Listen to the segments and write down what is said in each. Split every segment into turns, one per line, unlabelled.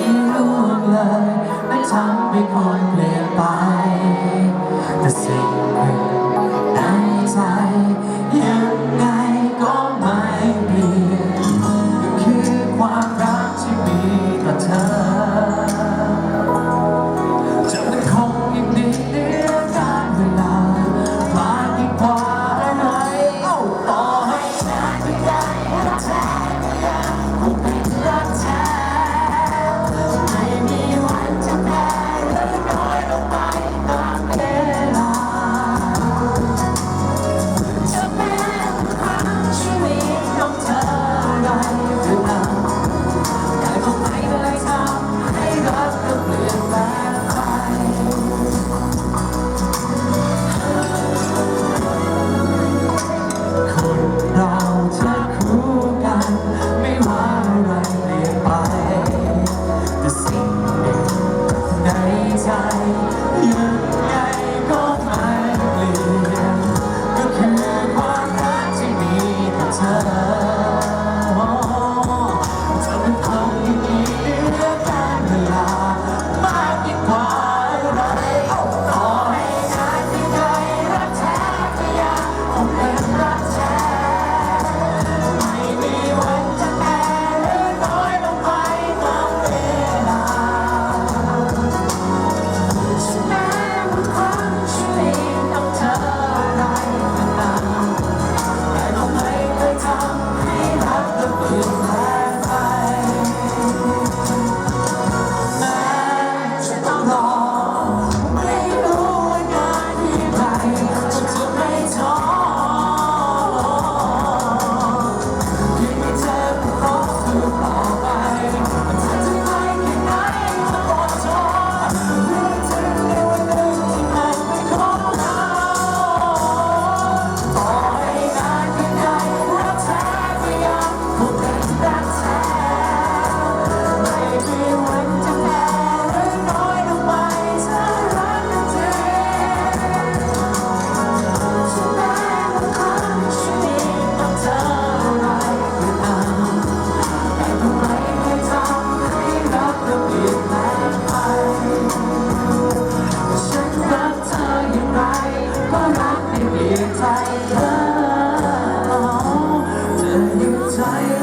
ที่ร่วงเลยไม่ทำให้คนเปลี่ยนไป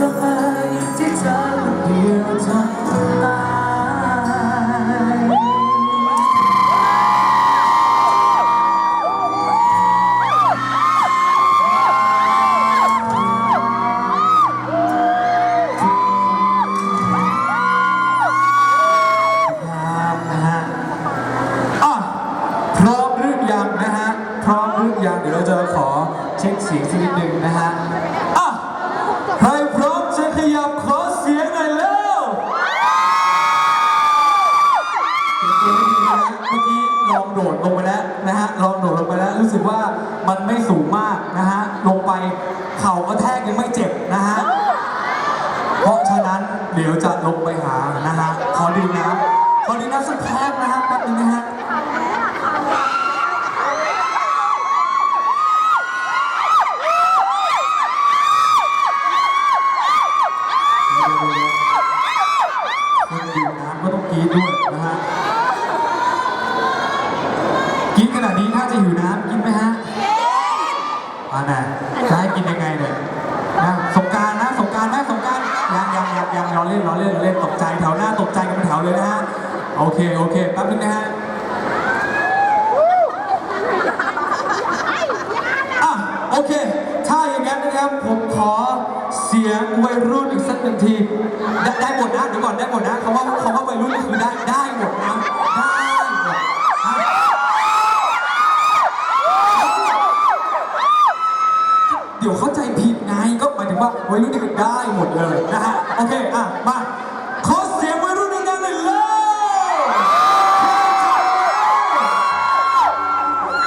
ลงเลยที่เธอคนเดียวเท่านั้น
ครับนะฮะอะพร้อมหรือยังนะฮะ พร้อมหรือยังเดี๋ยวเราจะขอเช็คเสียงสักนิดหนึ่งนะฮะ ใครพร้อมจะขยับขอเสียงหน่อยเร็วเมื่อกี้ลองโดดลงไปแล้วนะฮะ ลองโดดลงไปแล้วรู้สึกว่ามันไม่สูงมากนะฮะ ลงไปเข่ากระแทกยังไม่เจ็บนะฮะ เพราะฉะนั้นเดี๋ยวจะลงไปหานะฮะ ขอดื่มน้ำขอดื่มน้ำสักแพ็คนะฮะแป๊บนึงนะฮะ คนดื่มน้ำก็ต้องกรีดด้วยนะฮะกรีดขนาดนี้น่าจะหิวน้ำกินไหมฮะอ่าน่ะจะให้กินยังไงเนี่ยนะสงการนะสงการนะสงการยังยังยังยังเราเล่นเราเล่นเราเล่นตกใจแถวหน้าตกใจกันเป็นแถวเลยนะฮะโอเคโอเคแป๊บนึงนะฮะอะโอเค ถ้าอย่างนั้นนะครับผมขอ สียงวัยรุ่นอีกสักหนึ่งทีได้ได้หมดนะเดี๋ยวก่อนได้หมดนะคำว่าคำว่าวัยรุ่นนี่คือได้ได้หมดนะได้หมดอะเดี๋ยวเข้าใจผิดไงก็หมายถึงว่าวัยรุ่นนี่คือได้หมดเลยนะฮะโอเคอะมา